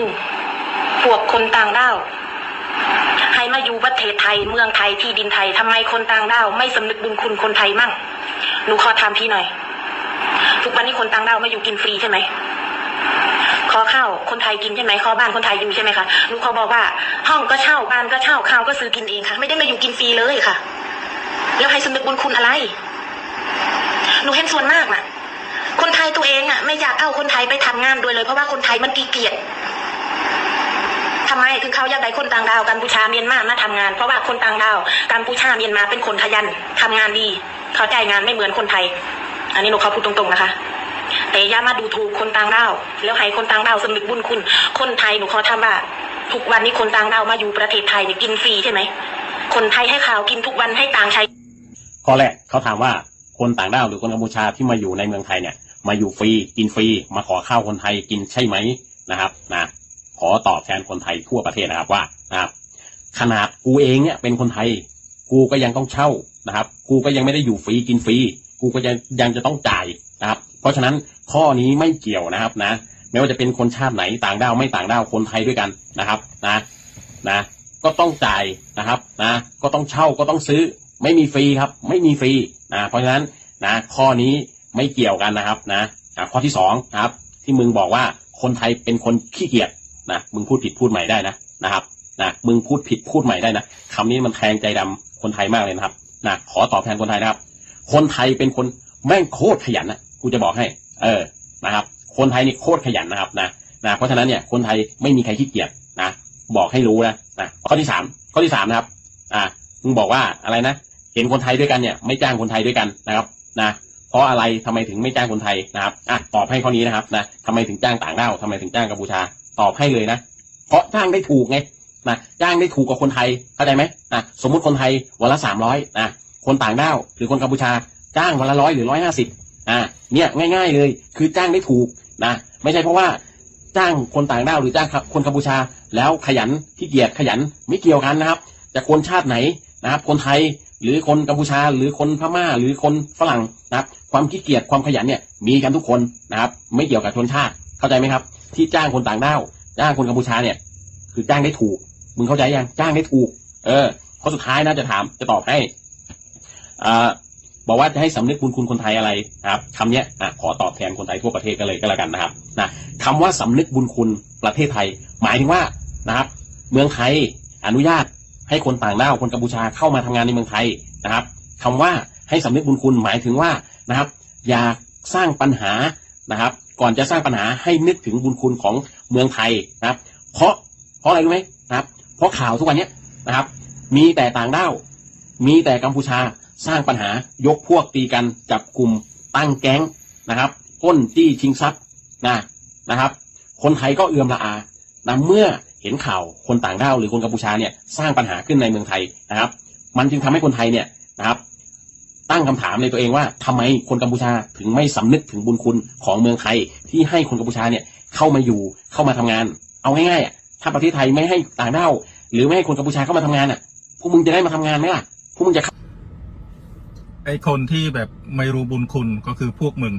ึ่งพวกคนต่างด้าวให้มาอยู่ประเทศไทยเมืองไทยที่ดินไทยทำไมคนต่างด้าวไม่สำนึกบุญคุณคนไทยมั่งหนูขอถามพี่หน่อย ทุกวันนี้คนต่างด้าวมาอยู่กินฟรีใช่ไหมขอข้าวคนไทยกินใช่ไหมขอบ้านคนไทยอยู่ใช่ไหมคะหนูขอบอกว่า ห้องก็เช่าบ้านก็เช่าข้าวก็ซื้อกินเองค่ะ ไม่ได้มาอยู่กินฟรีเลยค่ะ แล้วให้สำนึกบุญคุณอะไรหนูเห็นส่วนมากน่ะคนไทยตัวเองอะ ไม่อยากเอาคนไทยไปทำงานด้วยเลยเพราะว่าคนไทยมันกีเกียจ ทำไมถึงเขาอยากได้คนต่างดาวกัมพูชาเมียนมามาทำงาน เพราะว่าคนต่างดาวกัมพูชาเมียนมาเป็นคนขยันทำงานดี เขาจ่ายงานไม่เหมือนคนไทย อันนี้หนูเขอพูดตรงๆนะคะแต่อย่ามาดูถูกคนต่างดาวแล้วให้คนต่างดาวสำนึกบุญคุณ คนไทยหนูขอทำว่าทุกวันนี้คนต่างดาวมาอยู่ประเทศไทยเนี่ยกินฟรีใช่ไหมคนไทยให้ข่าวกินทุกวันให้ต่างชายข้อแรกเขาถามว่าคนต่างด้าวหรือคนกัมพูชาที่มาอยู่ในเมืองไทยเนี่ย มาอยู่ฟรีกินฟรีมาขอข้าวคนไทยกินใช่ไหมนะครับนะ ขอตอบแทนคนไทยทั่วประเทศนะครับว่านะครับขนาดกูเองเนี่ยเป็นคนไทย กูก็ยังต้องเช่านะครับ กูก็ยังไม่ได้อยู่ฟรีกินฟรี กูก็ยังยังจะต้องจ่ายนะครับ เพราะฉะนั้นข้อนี้ไม่เกี่ยวนะครับนะ ไม่ว่าจะเป็นคนชาติไหนต่างด้าวไม่ต่างด้าวคนไทยด้วยกันนะครับนะนะ ก็ต้องจ่ายนะครับนะ ก็ต้องเช่าก็ต้องซื้อไม่มีฟรีครับ ไม่มีฟรีนะเพราะฉะนั้นนะข้อนี้ไม่เกี่ยวกันนะครับนะข้อที่สองครับ ที่มึงบอกว่าคนไทยเป็นคนขี้เกียจ นะมึงพูดผิดพูดใหม่ได้นะนะครับนะมึงพูดผิดพูดใหม่ได้นะคำนี้มันแทงใจดำคนไทยมากเลยนะครับนะขอตอบแทนคนไทยนะครับ คนไทยเป็นคนแม่งโคตรขยันนะกูจะบอกให้ เออนะครับ คนไทยนี่โคตรขยันนะครับนะนะเพราะฉะนั้นเนี่ยคนไทยไม่มีใครขี้เกียจนะบอกให้รู้นะนะข้อที่สามข้อที่สามนะครับ อ่ามึงบอกว่าอะไรนะเห็นคนไทยด้วยกันเนี่ยไม่จ้างคนไทยด้วยกันนะครับนะเพราะอะไรทำไมถึงไม่จ้างคนไทยนะครับอะตอบให้ข้อนี้นะครับนะทำไมถึงจ้างต่างด้าวทำไมถึงจ้างกัมพูชา ตอบให้เลยนะ เพราะจ้างได้ถูกไงนะจ้างได้ถูกกว่าคนไทยเข้าใจไหมนะสมมุติคนไทยวันละสามร้อยนะคนต่างด้าวหรือคนกัมพูชาจ้างวันละร้อยหรือร้อยห้าสิบอ่าเนี่ยง่าย ๆเลย คือจ้างได้ถูกนะไม่ใช่เพราะว่าจ้างคนต่างด้าวหรือจ้างคนกัมพูชา แล้วขยันขี้เกียจขยันไม่เกี่ยวกันนะครับจะคนชาติไหนนะครับ คนไทยหรือคนกัมพูชา หรือคนพม่า หรือคนฝรั่งนะครับ ความขี้เกียจความขยันเนี่ยมีกันทุกคนนะครับ ไม่เกี่ยวกับชนชาติเข้าใจไหมครับ ที่จ้างคนต่างด้าว จ้างคนกัมพูชาเนี่ย คือจ้างได้ถูก มึงเข้าใจยังจ้างได้ถูก เออข้อสุดท้ายนะจะถามจะตอบให้อ่าบอกว่าจะให้สำนึกบุญคุณคนไทยอะไรนะครับคำเนี้ยอะขอตอบแทนคนไทยทั่วประเทศกันเลยก็แล้วกันนะครับนะคำว่าสำนึกบุญคุณประเทศไทย หมายถึงว่านะครับ เมืองไทยอนุญาตให้คนต่างด้าวคนกัมพูชาเข้ามาทำงานในเมืองไทยนะครับคำว่าให้สำนึกบุญคุณหมายถึงว่านะครับ อยากสร้างปัญหานะครับ ก่อนจะสร้างปัญหาให้นึกถึงบุญคุณของเมืองไทยนะครับ เพราะเพราะอะไรรู้ไหมนะครับ เพราะข่าวทุกวันนี้นะครับ มีแต่ต่างด้าวมีแต่กัมพูชาสร้างปัญหายกพวกตีกันจับกลุ่มตั้งแก๊งนะครับปล้นจี้ชิงทรัพย์นะนะครับ คนไทยก็เอื่อมละอานะเมื่อเห็นข่าวคนต่างด้าวหรือคนกัมพูชาเนี่ยสร้างปัญหาขึ้นในเมืองไทยนะครับ มันจึงทำให้คนไทยเนี่ยนะครับ ตั้งคำถามในตัวเองว่าทำไมคนกัมพูชาถึงไม่สำนึกถึงบุญคุณของเมืองไทย ที่ให้คนกัมพูชาเนี่ยเข้ามาอยู่เข้ามาทำงาน เอาง่ายๆถ้าประเทศไทยไม่ให้ต่างด้าวหรือไม่ให้คนกัมพูชาเข้ามาทำงานอะพวกมึงจะได้มาทำงานไหมล่ะพวกมึงจะไอคนที่แบบไม่รู้บุญคุณก็คือพวกมึง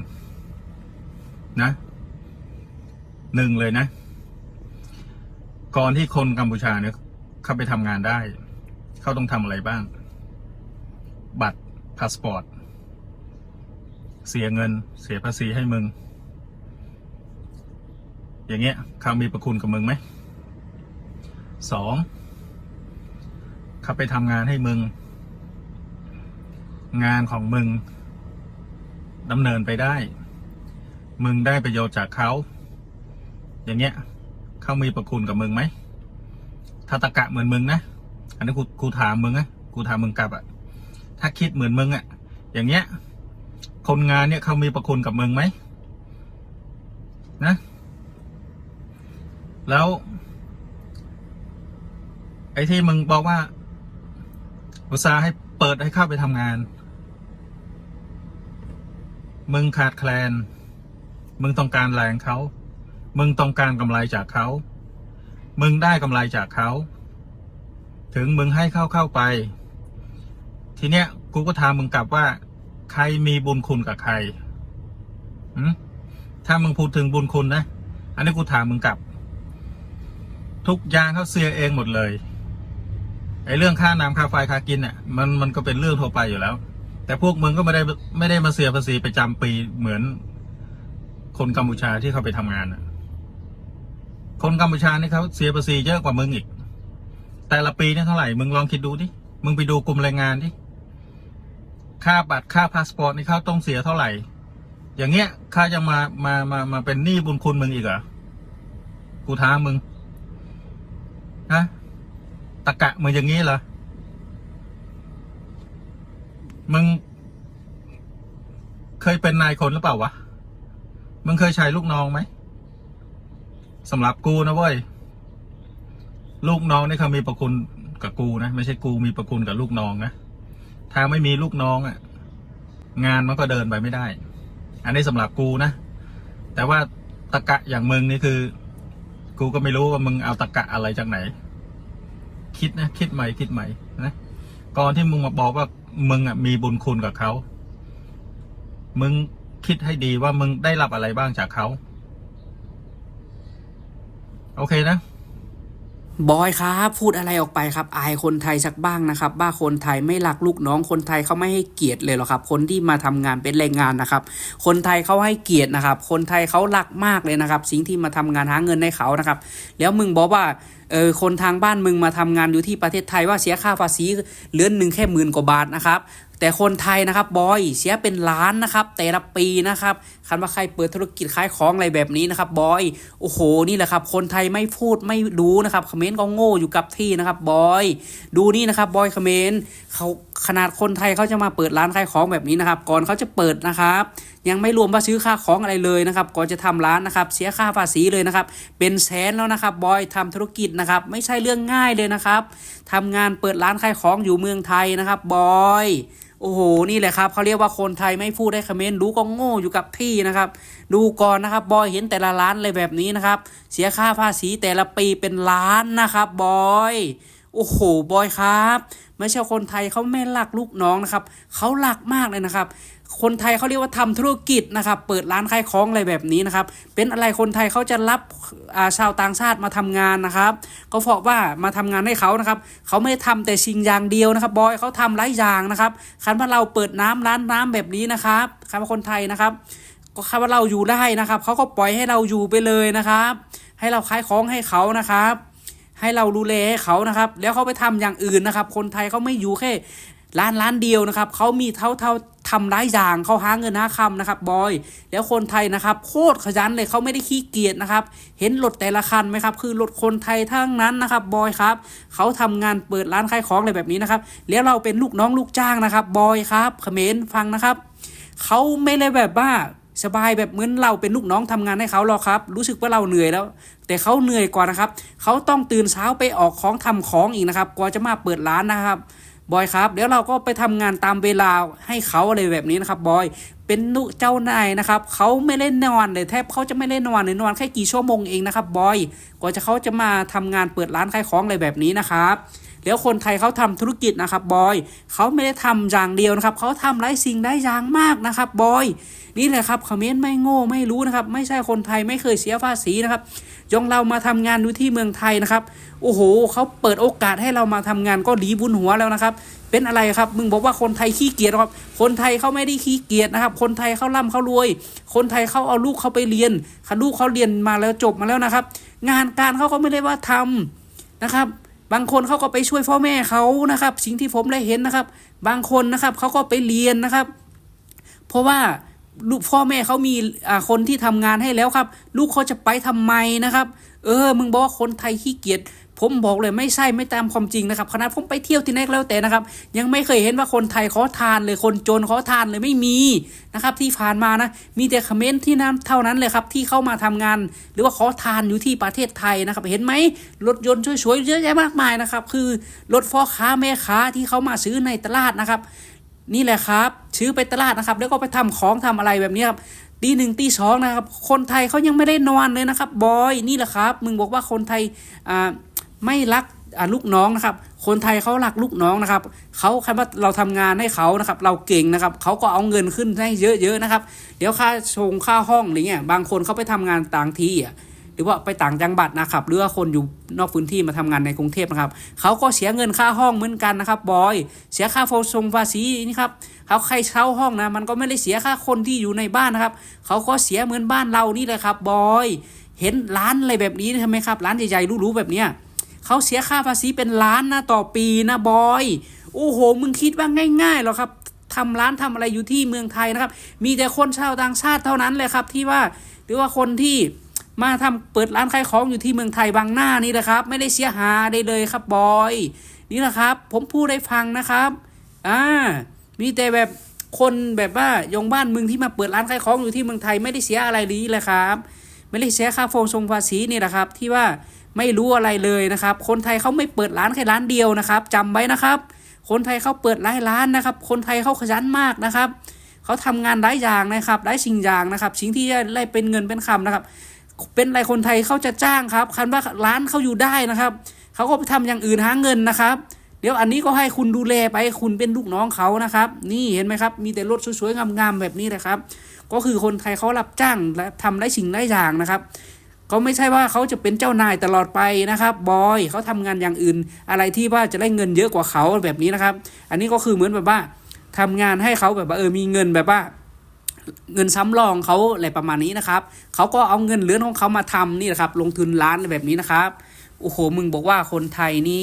นะหนึ่งเลยนะ ก่อนที่คนกัมพูชาเนี่ยเข้าไปทำงานได้ เขาต้องทำอะไรบ้าง บัตร พาสปอร์ต เสียเงิน เสียภาษีให้มึง อย่างเงี้ยเขามีประคุณกับมึงไหมสองเขาไปทำงานให้มึง งานของมึงดำเนินไปได้ มึงได้ประโยชน์จากเขา อย่างเงี้ยเขามีประคุณกับมึงไหมถ้าตะกะเหมือนมึงนะ อันนี้กูกูถามมึงนะกูถามมึงกลับอะ ถ้าคิดเหมือนมึงอะอย่างเงี้ย คนงานเนี่ยเขามีประคุณกับมึงไหมนะ แล้ว ไอ้ที่มึงบอกว่า อุตสาห์ให้เปิดให้เข้าไปทำงาน มึงขาดแคลน มึงต้องการแรงเขา มึงต้องการกำไรจากเขา มึงได้กำไรจากเขา ถึงมึงให้เข้าเข้าไป ทีเนี้ยกูก็ถามมึงกลับว่า ใครมีบุญคุณกับใครถ้ามึงพูดถึงบุญคุณนะ อันนี้กูถามมึงกลับ ทุกอย่างเขาเสียเองหมดเลยไอ้เรื่องค่าน้ำค่าไฟค่ากินเนี่ยมันมันก็เป็นเรื่องทั่วไปอยู่แล้ว แต่พวกมึงก็ไม่ได้ไม่ได้มาเสียภาษีประจำปีเหมือน คนกัมพูชาที่เขาไปทำงานน่ะคนกัมพูชานี่เขาเสียภาษีเยอะกว่ามึงอีก แต่ละปีนี่เท่าไหร่ มึงลองคิดดูดิ มึงไปดูกลุ่มแรงงานดิ ค่าบัตรค่าพาสปอร์ตนี่เขาต้องเสียเท่าไหร่ อย่างเงี้ยข้าจะมามามามาเป็นหนี้บุญคุณมึงอีกเหรอกูท้ามึงฮะตะกะมึงอย่างงี้เหรอมึง เคยเป็นนายคนหรือเปล่าวะมึงเคยใช้ลูกน้องไหมสำหรับกูนะเว้ยลูกน้องนี่เขามีประคุณกับกูนะ ไม่ใช่กูมีประคุณกับลูกน้องนะ ถ้าไม่มีลูกน้องอะ่ะ งานมันก็เดินไปไม่ได้ อันนี้สำหรับกูนะ แต่ว่าตะกะอย่างมึงนี่คือ กูก็ไม่รู้ว่ามึงเอาตะกะอะไรจากไหน คิดนะคิดใหม่คิดใหม่นะก่อนที่มึงมาบอกว่ามึงอะมีบุญคุณกับเขา มึงคิดให้ดีว่ามึงได้รับอะไรบ้างจากเขา โอเคนะ บอยครับพูดอะไรออกไปครับ อายคนไทยสักบ้างนะครับ บ้าคนไทยไม่รักลูกน้องคนไทยเขาไม่ให้เกียรติเลยหรอกครับ คนที่มาทำงานเป็นแรงงานนะครับ คนไทยเขาให้เกียรตินะครับ คนไทยเขารักมากเลยนะครับ สิ่งที่มาทำงานหาเงินให้เขานะครับ แล้วมึงบอกว่า เออคนทางบ้านมึงมาทำงานอยู่ที่ประเทศไทยว่าเสียค่าภาษีเดือนหนึ่งแค่หมื่นกว่าบาทนะครับแต่คนไทยนะครับบอยเสียเป็นล้านนะครับ แต่ละปีนะครับคันว่าใครเปิดธุรกิจขายของอะไรแบบนี้นะครับบอยโอ้โหนี่แหละครับคนไทยไม่พูดไม่ดูนะครับคอมเมนต์ก็โง่อยู่กับที่นะครับบอยดูนี่นะครับบอยคอมเมนต์เขาขนาดคนไทยเขาจะมาเปิดร้านขายของแบบนี้นะครับ ก่อนเขาจะเปิดนะครับยังไม่รวมว่าซื้อค่าของอะไรเลยนะครับก่อนจะทำร้านนะครับเสียค่าภาษีเลยนะครับเป็นแสนแล้วนะครับบอยทำธุรกิจนะครับ ไม่ใช่เรื่องง่ายเลยนะครับทำงานเปิดร้านขายของอยู่เมืองไทยนะครับบอยโอ้โห นี่แหละครับเขาเรียกว่าคนไทยไม่พูดได้คอมเมนต์รู้ก็โง่อยู่กับที่นะครับ ดูก่อนนะครับบอยเห็นแต่ละร้านเลยแบบนี้นะครับ เสียค่าภาษีแต่ละปีเป็นล้านนะครับบอย โอ้โห บอยครับ ไม่ใช่คนไทยเขาไม่รักลูกน้องนะครับเขารักมากเลยนะครับ คนไทยเขาเรียกว่าทำธุรกิจนะครับ เปิดร้านขายของอะไรแบบนี้นะครับ เป็นอะไรคนไทยเขาจะรับาชาวต่างชาติมาทำงานนะครับ ก็เพราะว่ามาทำงานให้เขานะครับเขาไม่ได้ทำแต่สิ่งอย่างเดียวนะครับบอยเขาทำหลายอย่างนะครับคันว่าเราเปิดน้ำร้านน้ำแบบนี้นะครับคันว่าคนไทยนะครับ ก็คำว่าเราอยู่ได้นะครับเขาก็ปล่อยให้เราอยู่ไปเลยนะครับ ให้เราขายของให้เขานะครับ ให้เราดูแลให้เขานะครับ แล้วเขาไปทำอย่างอื่นนะครับ คนไทยเขาไม่อยู่แค่ร้านร้านเดียวนะครับเขามีเท่าเท่าทำหลายอย่างเขาหาเงินหาคำนะครับบอย แล้วคนไทยนะครับโคตรขยันเลยเขาไม่ได้ขี้เกียจนะครับ เห็นรถแต่ละคันไหมครับ คือรถคนไทยทั้งนั้นนะครับบอยครับเขาทำงานเปิดร้านขายของอะไรแบบนี้นะครับ แล้วเราเป็นลูกน้องลูกจ้างนะครับบอยครับเขมรฟังนะครับเขาไม่ได้แบบว่า สบายแบบเหมือนเราเป็นลูกน้องทำงานให้เขาหรอกครับ รู้สึกว่าเราเหนื่อยแล้ว แต่เขาเหนื่อยกว่านะครับเขาต้องตื่นเช้าไปออกของทำของอีกนะครับกว่าจะมาเปิดร้านนะครับบอยครับเดี๋ยวเราก็ไปทำงานตามเวลาให้เขาอะไรแบบนี้นะครับบอยเป็นลูกเจ้านายนะครับเขาไม่เล่นนอนเลยแทบเขาจะไม่เล่นนอนเลยนอนแค่กี่ชั่วโมงเองนะครับบอยกว่าจะเขาจะมาทำงานเปิดร้านขายของอะไรแบบนี้นะครับ แล้วคนไทยเขาทำธุรกิจนะครับบอยเขาไม่ได้ทำอย่างเดียวนะครับเขาทำหลายสิ่งได้อย่างมากนะครับบอยนี่แหละครับคอมเมนต์ไม่โง่ไม่รู้นะครับ ไม่ใช่คนไทยไม่เคยเสียภาษีนะครับยองเรามาทำงานดูที่เมืองไทยนะครับโอ้โหเขาเปิดโอกาสให้เรามาทำงานก็ดีบุญหัวแล้วนะครับเป็นอะไรครับ มึงบอกว่าคนไทยขี้เกียจครับ คนไทยเขาไม่ได้ขี้เกียจนะครับ คนไทยเขาร่ำเขารวย คนไทยเขาเอาลูกเขาไปเรียนคันลูกเขาเรียนมาแล้วจบมาแล้วนะครับ งานการเขาก็ไม่ได้ว่าทำนะครับ บางคนเขาก็ไปช่วยพ่อแม่เขานะครับ สิ่งที่ผมได้เห็นนะครับ บางคนนะครับเขาก็ไปเรียนนะครับ เพราะว่าลูกพ่อแม่เขามีคนที่ทำงานให้แล้วครับ ลูกเขาจะไปทำไมนะครับ เออ มึงบอกว่าคนไทยขี้เกียจ ผมบอกเลยไม่ใช่ไม่ตามความจริงนะครับขนาดผมไปเที่ยวที่ไหนก็แล้วแต่นะครับ ยังไม่เคยเห็นว่าคนไทยขอทานเลยคนจนขอทานเลยไม่มีนะครับที่ผ่านมานะมีแต่คอมเมนต์ที่นั้นเท่านั้นเลยครับที่เข้ามาทำงาน หรือว่าขอทานอยู่ที่ประเทศไทยนะครับ เห็นไหมรถยนต์สวยๆเยอะแยะมากมายนะครับ คือรถพ่อค้าแม่ค้าที่เขามาซื้อในตลาดนะครับ นี่แหละครับซื้อไปตลาดนะครับ แล้วก็ไปทำของทำอะไรแบบนี้ครับตีหนึ่งตีสองนะครับ คนไทยเขายังไม่ได้นอนเลยนะครับบอยนี่แหละครับ มึงบอกว่าคนไทยอ่า ไม่รักลูกน้องนะครับ คนไทยเขารักลูกน้องนะครับเขาคันว่าเราทำงานให้เขานะครับ เราเก่งนะครับเขาก็เอาเงินขึ้นให้เยอะๆนะครับ เดี๋ยวค่าชงค่าห้องอะไรเงี้ยบางคนเขาไปทำงานต่างที่อะหรือว่าไปต่างจังหวัดนะครับหรือว่าคนอยู่นอกพื้นที่มาทำงานในกรุงเทพนะครับเขาก็เสียเงินค่าห้องเหมือนกันนะครับบอย เสียค่าโฟชงภาษีนี่ครับเขาใครเช่าห้องนะ มันก็ไม่ได้เสียค่าคนที่อยู่ในบ้านนะครับเขาก็เสียเหมือนบ้านเรานี่แหละครับบอย เห็นร้านอะไรแบบนี้ใช่ไหมครับ ร้านใหญ่ๆรูๆแบบเนี้ย เขาเสียค่าภาษีเป็นล้านนะต่อปีนะบอย โอ้โห มึงคิดว่าง่ายๆหรอครับทำร้านทำอะไรอยู่ที่เมืองไทยนะครับ มีแต่คนชาวต่างชาติเท่านั้นเลยครับที่ว่า หรือว่าคนที่มาทำเปิดร้านขายของอยู่ที่เมืองไทยบางหน้านี่แหละครับ ไม่ได้เสียหายได้เลยครับบอย นี่แหละครับ ผมพูดได้ฟังนะครับอ่ามีแต่แบบคนแบบว่ายงบ้านมืองที่มาเปิดร้านขายของอยู่ที่เมืองไทยไม่ได้เสียอะไรเลยเลยครับ ไม่ได้เสียค่าโฟงทรงภาษีนี่แหละครับ ที่ว่า ไม่รู้อะไรเลยนะครับ คนไทยเขาไม่เปิดร้านแค่ร้านเดียวนะครับจำไว้นะครับ คนไทยเขาเปิดหลายร้านนะครับ คนไทยเขาขยันมากนะครับเขาทำงานหลายอย่างนะครับหลายสิ่งอย่างนะครับสิ่งที่จะได้เป็นเงินเป็นคำนะครับ เป็นอะไรคนไทยเขาจะจ้างครับคันว่าร้านเขาอยู่ได้นะครับเขาก็ไปทำอย่างอื่นหาเงินนะครับ เดี๋ยวอันนี้ก็ให้คุณดูแลไปคุณเป็นลูกน้องเขานะครับ นี่เห็นไหมครับมีแต่รถสวยๆงามๆแบบนี้เลยครับ ก็คือคนไทยเขารับจ้างและทำได้สิ่งได้อย่างนะครับ ก็ไม่ใช่ว่าเขาจะเป็นเจ้านายตลอดไปนะครับบอยเขาทำงานอย่างอื่น อะไรที่ว่าจะได้เงินเยอะกว่าเขาแบบนี้นะครับ อันนี้ก็คือเหมือนแบบว่าทำงานให้เขาแบบว่าเออมีเงินแบบว่าเงินซ้ำรองเขาอะไรประมาณนี้นะครับ เขาก็เอาเงินเหลือของเขามาทำนี่แหละครับ ลงทุนร้านแบบนี้นะครับ โอ้โห มึงบอกว่าคนไทยนี่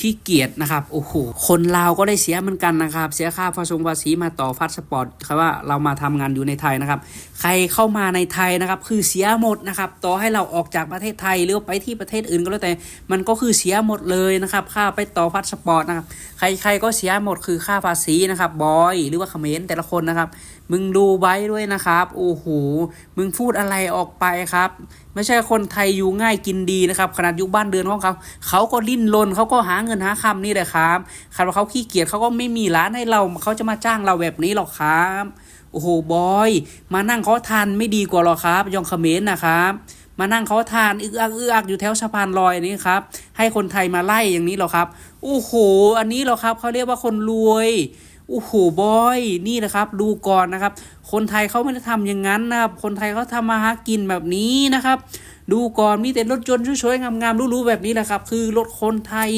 ขี้เกียจนะครับโอ้โหคนลาวก็ได้เสียเหมือนกันนะครับ เสียค่าภาษีภาษีมาต่อพาสปอร์ตครับว่าเรามาทำงานอยู่ในไทยนะครับ ใครเข้ามาในไทยนะครับ คือเสียหมดนะครับต่อให้เราออกจากประเทศไทยหรือไปที่ประเทศอื่นก็แล้วแต่ มันก็คือเสียหมดเลยนะครับ ค่าไปต่อพาสปอร์ตนะครับใครๆก็เสียหมดคือค่าภาษีนะครับบอยหรือว่าเขมรแต่ละคนนะครับ มึงดูไว้ด้วยนะครับโอ้โหมึงพูดอะไรออกไปครับไม่ใช่คนไทยอยู่ง่ายกินดีนะครับขนาดอยู่บ้านเดือนของเขาเขาก็ดิ้นรนเขาก็หาเงินหาคำนี่แหละครับคำว่าเขาขี้เกียจเขาก็ไม่มีร้านให้เราเขาจะมาจ้างเราแบบนี้หรอกครับโอ้โหบอยมานั่งเขาทานไม่ดีกว่าหรอครับ ยองเขมรนะครับมานั่งเขาทานอึกอักอึกอักอยู่แถวสะพานลอยนี่ครับให้คนไทยมาไล่อย่างนี้หรอครับโอ้โห อันนี้หรอครับเขาเรียกว่าคนรวย โอ้โหบอยนี่นะครับ ดูก่อนนะครับ คนไทยเขาไม่ได้ทำอย่างนั้นนะครับ คนไทยเขาทำมาหากินแบบนี้นะครับ ดูก่อนมีแต่รถยนต์สวยๆงามๆรู้ๆแบบนี้แหละครับ คือรถคนไทย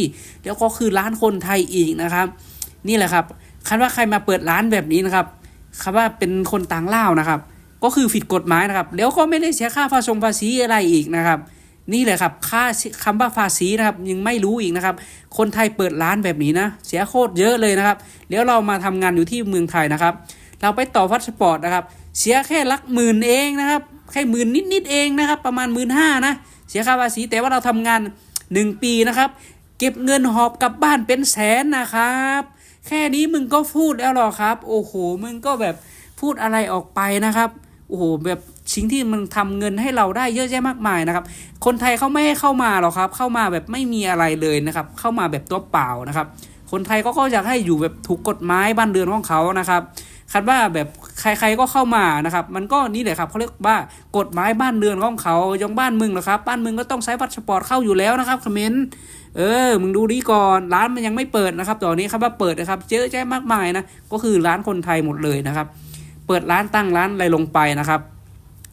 แล้วก็คือร้านคนไทยอีกนะครับ นี่แหละครับคันว่าใครมาเปิดร้านแบบนี้นะครับคำว่าเป็นคนต่างล่าวนะครับ ก็คือผิดกฎหมายนะครับ แล้วก็ไม่ได้เสียค่าภาษงภาษีอะไรอีกนะครับ นี่แหละครับค่าคำว่าภาษีนะครับยังไม่รู้อีกนะครับ คนไทยเปิดร้านแบบนี้นะ เสียโคตรเยอะเลยนะครับแล้วเรามาทำงานอยู่ที่เมืองไทยนะครับ เราไปต่อพาสปอร์ตนะครับ เสียแค่ลักหมื่นเองนะครับ แค่หมื่นนิดๆเองนะครับ ประมาณหมื่นห้านะ เสียค่าภาษีแต่ว่าเราทำงาน 1 ปีนะครับ เก็บเงินหอบกลับบ้านเป็นแสนนะครับ แค่นี้มึงก็พูดแล้วหรอครับ โอ้โหมึงก็แบบพูดอะไรออกไปนะครับโอ้โหแบบสิ่งที่มันทำเงินให้เราได้เยอะแยะมากมายนะครับ คนไทยเขาไม่ให้เข้ามาหรอกครับ เข้ามาแบบไม่มีอะไรเลยนะครับ เข้ามาแบบตัวเปล่านะครับ คนไทยก็เขาอยากให้อยู่แบบถูกกฎหมายบ้านเรือนของเขานะครับคันว่าแบบใครๆก็เข้ามานะครับ มันก็นี่แหละครับเขาเรียกว่ากฎหมายบ้านเรือนของเขายองบ้านมึงเหรอครับ บ้านมึงก็ต้องใช้พาสปอร์ตเข้าอยู่แล้วนะครับคอมเมนต์เออ มึงดูดีก่อน ร้านมันยังไม่เปิดนะครับตอนนี้ครับว่าเปิดนะครับเจอแจ้มากมายนะ ก็คือร้านคนไทยหมดเลยนะครับ เปิดร้านตั้งร้านอะไรลงไปนะครับ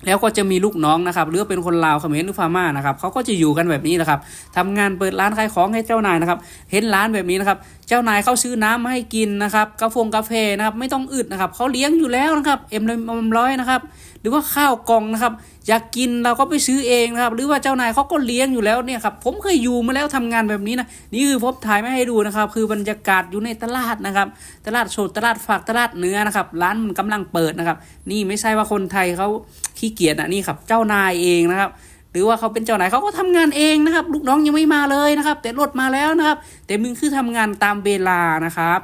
แล้วก็จะมีลูกน้องนะครับหรือเป็นคนลาวเขมรหรือพม่านะครับเขาก็จะอยู่กันแบบนี้นะครับทำงานเปิดร้านขายของให้เจ้านายนะครับ เห็นร้านแบบนี้นะครับ เจ้านายเขาซื้อน้ำมาให้กินนะครับกาแฟกาแฟนะครับไม่ต้องอึดนะครับเขาเลี้ยงอยู่แล้วนะครับเอ็มร้อยนะครับหรือว่าข้าวกล่องนะครับ อยากกินเราก็ไปซื้อเองนะครับ หรือว่าเจ้านายเขาก็เลี้ยงอยู่แล้วเนี่ยครับผมเคยอยู่มาแล้วทำงานแบบนี้นะนี่คือผมถ่ายไม่ให้ดูนะครับ คือบรรยากาศอยู่ในตลาดนะครับ ตลาดสดตลาดฝากตลาดเนื้อนะครับ ร้านมันกำลังเปิดนะครับ นี่ไม่ใช่ว่าคนไทยเขาขี้เกียจนะนี่ครับ เจ้านายเองนะครับหรือว่าเขาเป็นเจ้านายเขาก็ทำงานเองนะครับ ลูกน้องยังไม่มาเลยนะครับ แต่รถมาแล้วนะครับ แต่มึงคือทำงานตามเวลานะครับ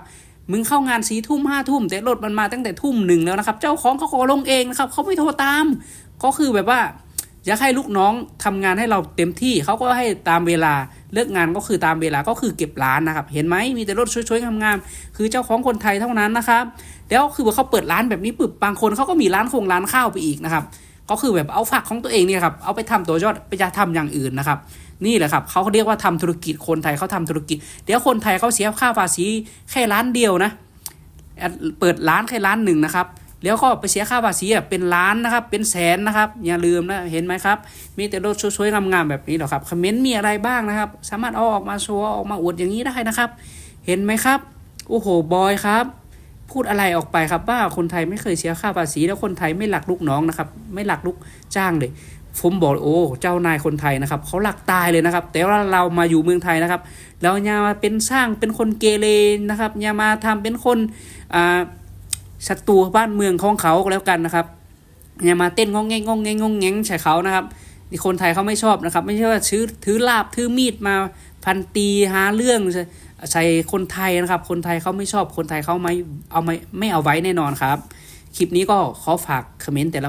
มึงเข้างานสีทุ่มห้าทุ่ม แต่รถมันมาตั้งแต่ทุ่มหนึ่งแล้วนะครับ เจ้าของเขาขอลงเองนะครับเขาไม่โทรตาม ก็คือแบบว่า อยากให้ลูกน้องทำงานให้เราเต็มที่เขาก็ให้ตามเวลาเลิกงานก็คือตามเวลาก็คือเก็บร้านนะครับ เห็นไหมมีแต่รถช่วยๆงามๆคือเจ้าของคนไทยเท่านั้นนะครับแล้วคือเขาเปิดร้านแบบนี้ปึ๊บบางคนเขาก็มีร้านคงร้านข้าวไปอีกนะครับ ก็คือแบบเอาฝักของตัวเองเนี่ยครับเอาไปทำตัวยอดไปจะทำอย่างอื่นนะครับ นี่แหละครับเขาเรียกว่าทำธุรกิจคนไทยเขาทำธุรกิจ เดี๋ยวคนไทยเขาเสียค่าภาษีแค่ร้านเดียวนะเปิดร้านแค่ร้านหนึ่งนะครับแล้วก็ไปเสียค่าภาษีเป็นล้านนะครับ เป็นแสนนะครับ อย่าลืมนะ เห็นไหมครับ มีแต่รถช่วยๆงามๆแบบนี้หรอครับ คอมเมนต์มีอะไรบ้างนะครับ สามารถเอาออกมาโชว์ออกมาอวดอย่างนี้ได้นะครับ เห็นไหมครับ โอ้โห บอยครับ พูดอะไรออกไปครับว่าคนไทยไม่เคยเสียค่าภาษี แล้วคนไทยไม่หลักลูกน้องนะครับ ไม่หลักลูกจ้างเลยผมบอกโอ้เจ้านายคนไทยนะครับเขาหลักตายเลยนะครับ แต่ว่าเรามาอยู่เมืองไทยนะครับเราอย่ามาเป็นสร้างเป็นคนเกเรนะครับอย่ามาทำเป็นคนอ่าศัตรูบ้านเมืองของเขาก็แล้วกันนะครับอย่ามาเต้นงงแงงงงแงงงงแงงใส่เขานะครับนี่คนไทยเขาไม่ชอบนะครับ ไม่ใช่ว่าถือถือลาบถือมีดมาพันตีหาเรื่อง ใช่คนไทยนะครับ คนไทยเขาไม่ชอบคนไทยเขาไม่เอาไม่ไม่เอาไว้แน่นอนครับ คลิปนี้ก็ขอฝากคอมเมนต์แต่ละ